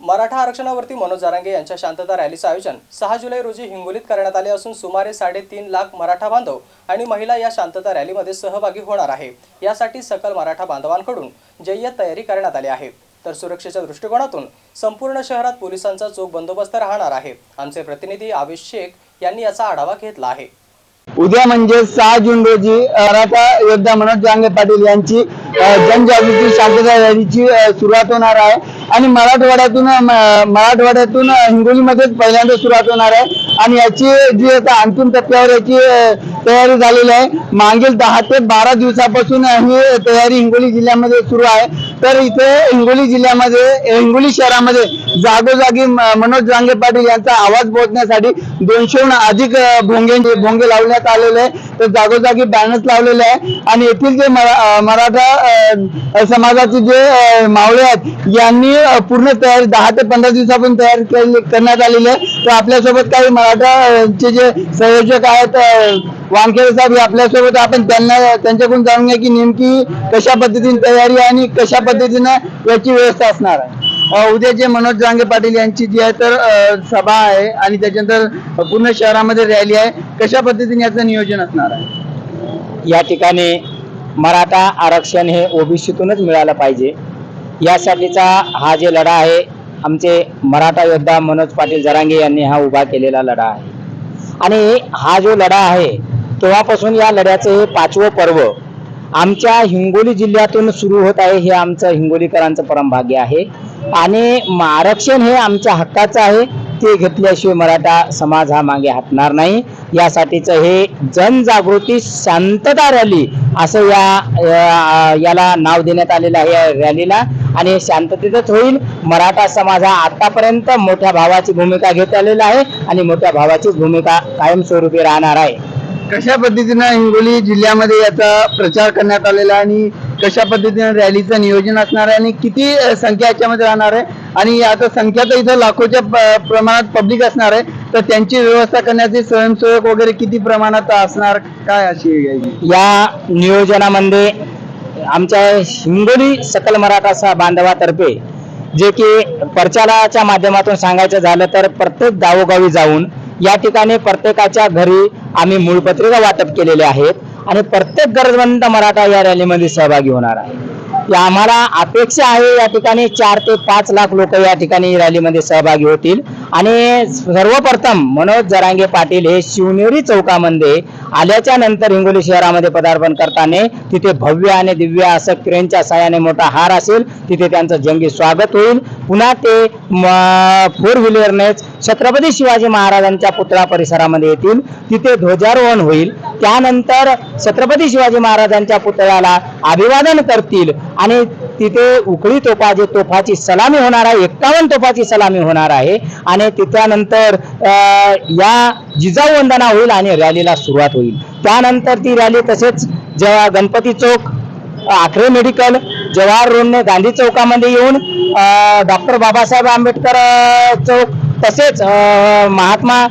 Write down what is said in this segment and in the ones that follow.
मराठा आरक्षणावरती मनोज जारांगे यांच्या शांतता रॅलीचं आयोजन सहा जुलै रोजी हिंगोलीत करण्यात आले असून सुमारे साडेतीन लाख मराठा बांधव आणि महिला या शांतता रॅलीमध्ये सहभागी होणार आहे. यासाठी सकल मराठा बांधवांकडून जय्यत तयारी करण्यात आली आहे. तर सुरक्षेच्या दृष्टिकोनातून संपूर्ण शहरात पोलिसांचा चोख बंदोबस्त राहणार आहे. आमचे प्रतिनिधी आवेश शेख यांनी याचा आढावा घेतला आहे. उद्या म्हणजे सहा जून रोजी मराठा योद्धा मनोज जांगे पाटील यांची जनजागृती शांतता रॅलीची सुरुवात होणार आहे. आणि मराठवाड्यातून मराठवाड्यातून हिंगोलीमध्येच पहिल्यांदा सुरुवात होणार आहे. आणि याची जी आता अंतिम टप्प्यावर याची तयारी झालेली आहे मागील दहा ते बारा दिवसापासून ही तयारी हिंगोली जिल्ह्यामध्ये सुरू आहे. तर इथे हिंगोली जिल्ह्यामध्ये हिंगोली शहरामध्ये जागोजागी म- मनोज जांगे पाटील यांचा आवाज पोहोचण्यासाठी दोनशेहून अधिक भोंगे भोंगे लावण्यात आलेले आहे. तर जागोजागी बॅनर्स लावलेले आहे. आणि येथील जे मराठा समाजाचे जे मावळे आहेत यांनी पूर्ण तयारी दहा ते पंधरा दिवसापासून तयार करण्यात आलेली आहे. तर आपल्यासोबत काही मराठा चे जे संयोजक आहेत वानखेडे साहेब हे आपल्यासोबत आपण त्यांना त्यांच्याकडून जाणून घ्या की नेमकी कशा पद्धतीने तयारी आहे आणि कशा पद्धतीनं याची व्यवस्था असणार आहे. उद्या जे मनोज जांगे पाटील यांची जी आहे तर सभा आहे आणि त्याच्यानंतर पूर्ण शहरामध्ये रॅली आहे कशा पद्धतीने याचं नियोजन असणार आहे? या ठिकाणी मराठा आरक्षण हे ओबीसीतूनच मिळालं पाहिजे. यासाठीचा हा जे लढा आहे आमचे मराठा योद्धा मनोज पाटील जरांगे यांनी हा उभा केलेला लढा आहे. आणि हा जो लढा आहे तेव्हापासून या लढ्याचं हे पाचवं पर्व आमच्या हिंगोली जिल्ह्यातून सुरू होत आहे हे आमचं हिंगोलीकरांचं परमभाग्य आहे. आणि आरक्षण हे आमच्या हक्काचं आहे. ते घेतल्याशिवाय मराठा समाज हा मागे हटणार नाही. यासाठीचं हे जनजागृती शांतता रॅली असं या याला नाव देण्यात आलेलं आहे या रॅलीला. आणि शांततेतच होईल. मराठा समाज हा आतापर्यंत मोठ्या भावाची भूमिका घेत आलेला आहे आणि मोठ्या भावाचीच भूमिका कायमस्वरूपी राहणार आहे. कशा पद्धतीनं हिंगोली जिल्ह्यामध्ये याचा प्रचार करण्यात आलेला आहे आणि कशा पद्धतीने रॅलीचं नियोजन असणार आहे आणि किती संख्या याच्यामध्ये राहणार आहे? आणि आता संख्या तर इथं लाखोच्या प- प्रमाणात पब्लिक असणार आहे. तर त्यांची व्यवस्था करण्याचे स्वयंसेवक वगैरे किती प्रमाणात असणार? काय अशी या नियोजनामध्ये आमच्या हिंगोली सकल मराठा बांधवातर्फे जे की प्रचाराच्या माध्यमातून सांगायचं झालं तर प्रत्येक गावोगावी जाऊन या ठिकाणी प्रत्येकाच्या घरी आम्ही मूळपत्रिका वाटप केलेले आहेत. आणि प्रत्येक गरजवंत मराठा या रॅलीमध्ये सहभागी होणार आहे. या आम्हाला अपेक्षा आहे या ठिकाणी चार ते पाच लाख लोक या ठिकाणी रॅलीमध्ये सहभागी होतील. आणि सर्वप्रथम मनोज जरांगे पाटील हे शिवनेरी चौकामध्ये आल्याच्यानंतर हिंगोली शहरामध्ये पदार्पण करताना तिथे भव्य आणि दिव्य असं क्रेनच्या सहाय्याने मोठा हार असेल तिथे त्यांचं जंगी स्वागत होईल. पुन्हा ते फोर व्हीलरनेच छत्रपती शिवाजी महाराजांच्या पुतळा परिसरामध्ये येतील. तिथे ध्वजारोहण होईल. त्यानंतर छत्रपती शिवाजी महाराजांच्या पुतळ्याला अभिवादन करतील. आणि तिथे उकळी तोफा जे तोफाची सलामी होणार आहे एक्कावन्न तोफाची सलामी होणार आहे. आणि त्यानंतर या जिजाऊ वंदना होईल आणि रॅलीला सुरुवात होईल. त्यानंतर ती रॅली तसेच जेव्हा गणपती चौक आखरे मेडिकल जवाहर रोडने गांधी चौकामध्ये येऊन डॉक्टर बाबासाहेब आंबेडकर चौक तसेच महात्मा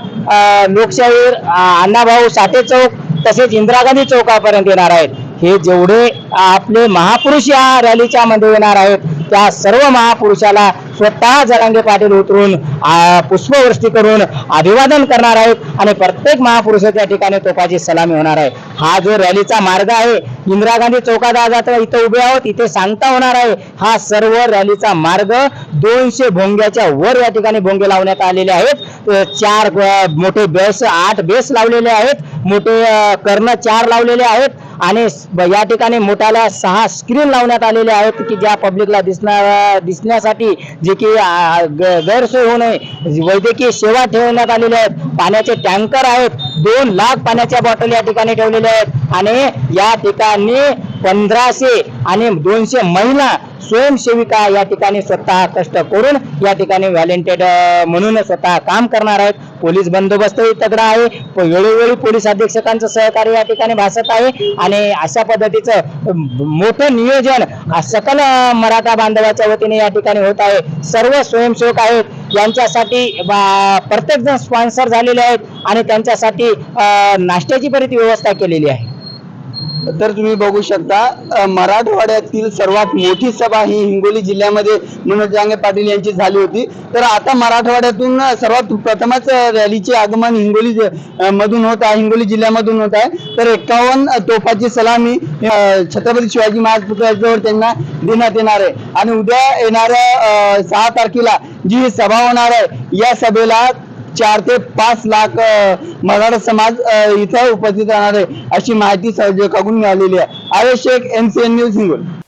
लोकशाहीर अण्णाभाऊ साठे चौक तसेच इंदिरा गांधी चौकापर्यंत येणार आहेत. हे जेवढे आपले महापुरुष या रॅलीच्या मध्ये येणार आहेत त्या सर्व महापुरुषाला स्वतः जरांगे पाटील उतरून पुष्पवृष्टी करून अभिवादन करणार आहेत आणि प्रत्येक महापुरुषाच्या ठिकाणी तोफाची सलामी होणार आहे. हा जो रॅलीचा मार्ग आहे इंदिरा गांधी चौकात आज आता इथं उभे आहोत इथे सांगता होणार आहे हा सर्व रॅलीचा मार्ग दोनशे भोंग्याच्या वर या ठिकाणी भोंगे लावण्यात आलेले आहेत. चार मोठे बेस आठ बेस लावलेले आहेत. मोठे कर्ण चार लावलेले आहेत आणि या ठिकाणी मोठ्याला सहा स्क्रीन लावण्यात आलेले आहेत की ज्या पब्लिकला दिसणार दिसण्यासाठी जे की ग- गैरसोय होऊ नये. वैद्यकीय सेवा ठेवण्यात आलेल्या आहेत. पाण्याचे टँकर आहेत. दोन लाख पाण्याच्या बॉटल या ठिकाणी ठेवलेल्या आहेत. आणि या ठिकाणी पंधराशे आणि दोनशे महिला स्वयंसेविका या ठिकाणी स्वतः कष्ट करून या ठिकाणी व्हॅलेंटेड म्हणून स्वतः काम करणार आहेत. पोलीस बंदोबस्तही तगडा आहे. वेळोवेळी पोलीस अधीक्षकांचं सहकार्य या ठिकाणी भासत आहे. आणि अशा पद्धतीचं मोठं नियोजन सकल मराठा बांधवाच्या वतीने या ठिकाणी होत आहे. सर्व स्वयंसेवक आहेत. यांच्यासाठी प्रत्येक जण स्पॉन्सर झालेले आहेत. आणि त्यांच्यासाठी नाश्त्याची बरीच व्यवस्था केलेली आहे. तर तुम्ही बघू शकता मराठवाड्यातील सर्वात मोठी सभा ही हिंगोली जिल्ह्यामध्ये मनोज जांगे पाटील यांची झाली होती. तर आता मराठवाड्यातून सर्वात प्रथमच रॅलीचे आगमन हिंगोली मधून होत आहे हिंगोली जिल्ह्यामधून होत आहे. तर एकावन्न तोफाची सलामी छत्रपती शिवाजी महाराज पुतळ्याजवळ त्यांना देण्यात येणार आहे. आणि उद्या येणाऱ्या सहा तारखेला जी सभा होणार आहे या सभेला चार ते पाच लाख मराठा समाज इथं उपस्थित राहणार आहे अशी माहिती सर्जकाकडून मिळालेली आहे. Arya Shaikh M C N news Hingoli.